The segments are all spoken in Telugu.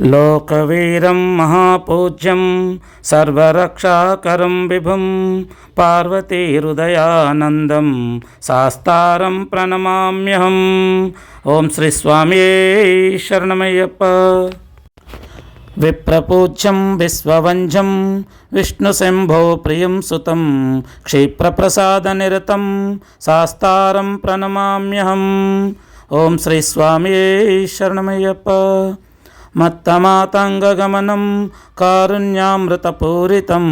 లోకవీరం మహాపూజ్యం సర్వరక్షాకరం విభుం పార్వతీహృదయానందం శాస్తారం ప్రణమామ్యహం. ఓం శ్రీ స్వామి శరణమయ్యప్ప. విప్రపూజ్యం విశ్వవంజం విష్ణుశంభో ప్రియం సుతం క్షిప్రప్రసాదనిరతం శాస్తారం ప్రణమామ్యహం. ఓం శ్రీ స్వామి శరణమయ్యప్ప. మత్తమాతంగగమనం కారుణ్యామృతపూరితం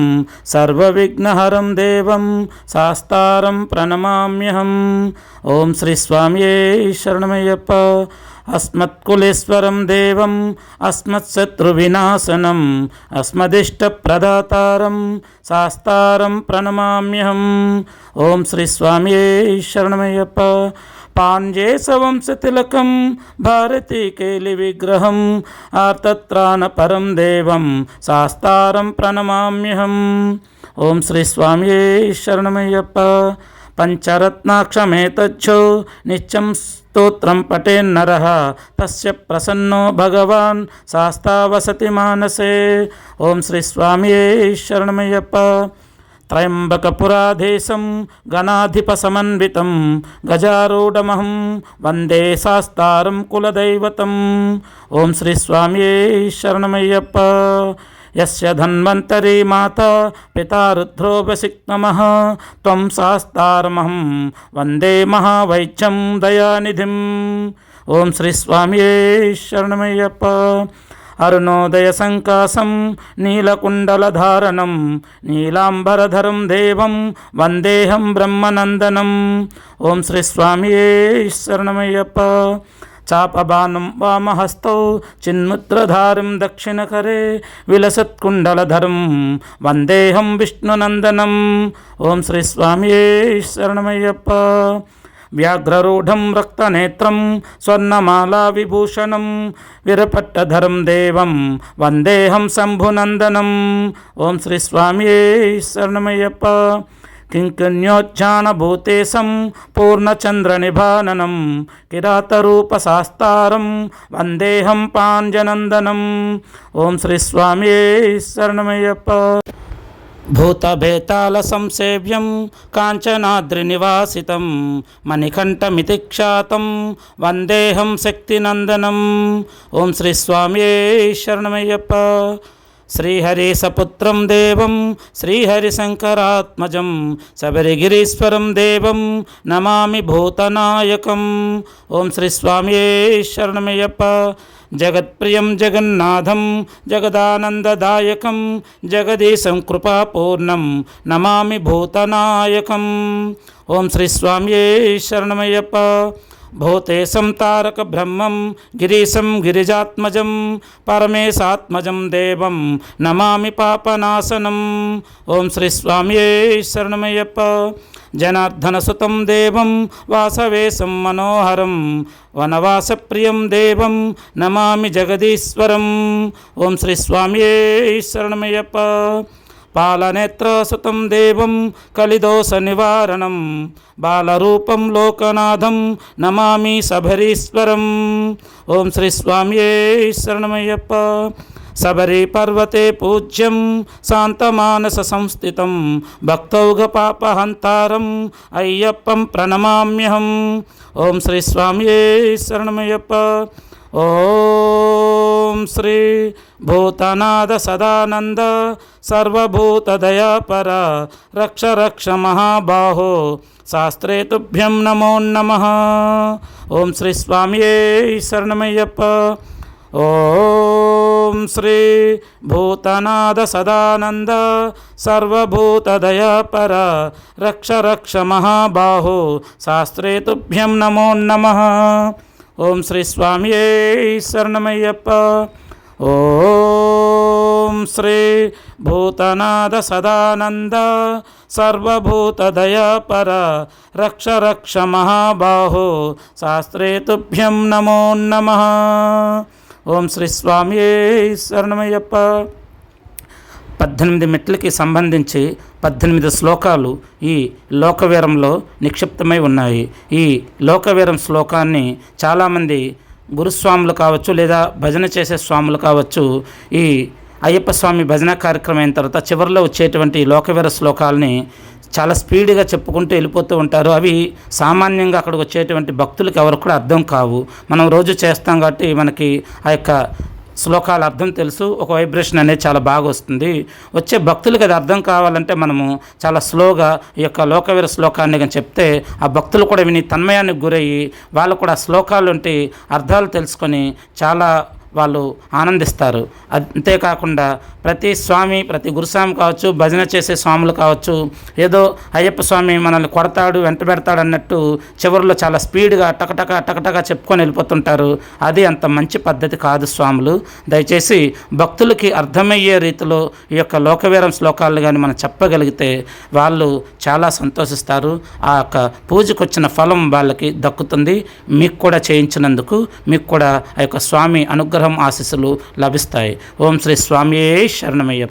సర్వవిఘ్నహరం దేవం శాస్తారం ప్రణమామ్యహం ఓం శ్రీ స్వామ్యే శరణమయ్యప్ప అస్మత్కులేశ్వరం దేవం అస్మత్శత్రువినాశనం అస్మదిష్టప్రదాతారం శాస్తారం ప్రణమామ్యహం ఓం శ్రీ స్వామ్యే శరణమయ్యప్ప పాంజేసవంశతిలకం భారతీకేలి విగ్రహం ఆర్తత్రాన పరం దేవం శాస్తారం ప్రణమామ్యహం. ఓం శ్రీ స్వామియే శరణమయ్యప్ప. పంచరత్నాక్షమేతచ్చో నిత్యం స్తోత్రం పటేన్నర. తస్య ప్రసన్నో భగవాన్ శాస్తావసతి మానసే. ఓం శ్రీ స్వామియే శరణమయ్యప్ప. త్రయంబకపురాధేశం గణాధిపసమన్వితం గజారూఢమహం వందే శాస్తారం కులదైవతం. ఓం శ్రీ స్వామ్యే శరణమయ్యప్ప. యస్య ధన్వంతరీ మాత పితా రుద్రోపసిక్నమః త్వం శాస్తారమహం వందే మహావైద్యం దయానిధిం. ఓం శ్రీ స్వామ్యే శరణమయ్యప్ప. అరుణోదయ సంకాసం నీలకుండలధారణం నీలాంబరధరం దేవం వందేహం బ్రహ్మనందనం ఓం శ్రీ స్వామియే శరణమయ్యప్ప చాపబాణం వామహస్తౌ చిన్ముద్రధారం దక్షిణకరే విలసత్కుండలధరం వందేహం విష్ణునందనం ఓం శ్రీ స్వామియే శరణమయ్యప్ప వ్యాఘ్రరూఢం రక్తనేత్రం స్వర్ణమాలా విభూషణం విరపట్టధరం దేవం వందేహం శంభునందనం ఓం శ్రీ స్వామియే శరణమయ్యప్ప. కింకన్యోజ్జానభూతేశం పూర్ణచంద్రనిభాననం కిరాతరూపశాస్తారం వందేహం పాంజనందనం ఓం శ్రీ స్వామియే శరణమయ్యప్ప. భూతభేతాల సంసేవ్యం కాంచనాద్రినివాసితం మణికంఠమితి ఖ్యాతం వందేహం శక్తినందనం. ఓం శ్రీ స్వామ్యే శరణమయ్యప్ప. శ్రీహరి సపుత్రం దేవం శ్రీహరిశంకరాత్మజం శబరిగిరీశ్వరం దేవం నమామి భూతనాయకం. ఓం శ్రీ స్వామ్యే శరణమయ్యప్ప. జగత్ప్రియం జగన్నాథం జగదానందదాయకం జగదీశం కృపాపూర్ణం నమామి భూతనాయకం. ఓం శ్రీ స్వామ్యే శరణమయ్యప్ప. భూతేశం తారక బ్రహ్మం గిరీశం గిరిజాత్మజం పరమేశాత్మజం దేవం నమామి పాపనాశనం. ఓం శ్రీ స్వామియే శరణమయ్యప్ప. జనార్దనసుతం దేవం వాసవేశం మనోహరం. వనవాసప్రియం దేవం నమామి జగదీశ్వరం. ఓం శ్రీ స్వామియే శరణమయ్యప్ప. పాలనేత్రసుతం దేవం కలిదోష నివారణం బాలరూపం లోకనాథం నమామి సభరీశ్వరం ఓం శ్రీ స్వామ్యే శరణమయ్యప్ప శబరి పర్వతే పూజ్యం శాంతమానస సంస్థితం భక్తౌఘ పాపహంతారం అయ్యప్పం ప్రణమామ్యహం ఓం శ్రీ స్వామ్యే శరణమయ్యప్ప ఓ శ్రీ భూతనాద సదానంద సర్వభూతదయాపర రక్ష రక్ష మహాబాహో శాస్త్రే తుభ్యం నమో నమ ఓం శ్రీ స్వామియే శరణమయ్యప్ప ఓం శ్రీ భూతనాద సదానంద సర్వభూతదయాపర రక్ష రక్ష మహాబాహో శాస్త్రే తుభ్యం నమో నమ ఓం శ్రీ స్వామియే శరణమయ్యప్ప. ఓం శ్రీ భూతనాద సదానంద సర్వభూతదయాపర రక్ష రక్ష మహాబాహో శాస్త్రే తుభ్యం నమో నమ. ఓం శ్రీ స్వామియే శరణమయ్యప్ప. పద్దెనిమిది మెట్లకి సంబంధించి పద్దెనిమిది శ్లోకాలు ఈ లోకవీరంలో నిక్షిప్తమై ఉన్నాయి. ఈ లోకవీరం శ్లోకాన్ని చాలామంది గురుస్వాములు కావచ్చు లేదా భజన చేసే స్వాములు కావచ్చు ఈ అయ్యప్ప స్వామి భజన కార్యక్రమం అయిన తర్వాత చివరిలో వచ్చేటువంటి లోకవీర శ్లోకాలని చాలా స్పీడ్గా చెప్పుకుంటూ వెళ్ళిపోతూ ఉంటారు. అవి సామాన్యంగా అక్కడికి వచ్చేటువంటి భక్తులకు ఎవరికి కూడా అర్థం కావు. మనం రోజు చేస్తాం కాబట్టి మనకి ఆ యొక్క శ్లోకాల అర్థం తెలుసు ఒక వైబ్రేషన్ అనేది చాలా బాగా వస్తుంది. వచ్చే భక్తులకి అది అర్థం కావాలంటే మనము చాలా స్లోగా ఈ యొక్క లోకవీర శ్లోకాన్ని కానీ చెప్తే ఆ భక్తులు కూడా విని తన్మయానికి గురయ్యి వాళ్ళు కూడా ఆ శ్లోకాలు వంటి అర్థాలు తెలుసుకొని చాలా వాళ్ళు ఆనందిస్తారు. అంతేకాకుండా ప్రతి స్వామి ప్రతి గురుస్వామి కావచ్చు భజన చేసే స్వాములు కావచ్చు ఏదో అయ్యప్ప స్వామి మనల్ని కొడతాడు వెంట పెడతాడు అన్నట్టు చివరిలో చాలా స్పీడ్గా టకటక టకటక చెప్పుకొని వెళ్ళిపోతుంటారు. అది అంత మంచి పద్ధతి కాదు స్వాములు. దయచేసి భక్తులకి అర్థమయ్యే రీతిలో ఈ యొక్క లోకవీరం శ్లోకాలు కానీ మనం చెప్పగలిగితే వాళ్ళు చాలా సంతోషిస్తారు. ఆ యొక్క పూజకు వచ్చిన ఫలం వాళ్ళకి దక్కుతుంది. మీకు కూడా చేయించినందుకు మీకు కూడా ఆ యొక్క స్వామి అనుగ్రహం ఆశీస్సులు లభిస్తాయి. ఓం శ్రీ స్వామియే శరణమయ్య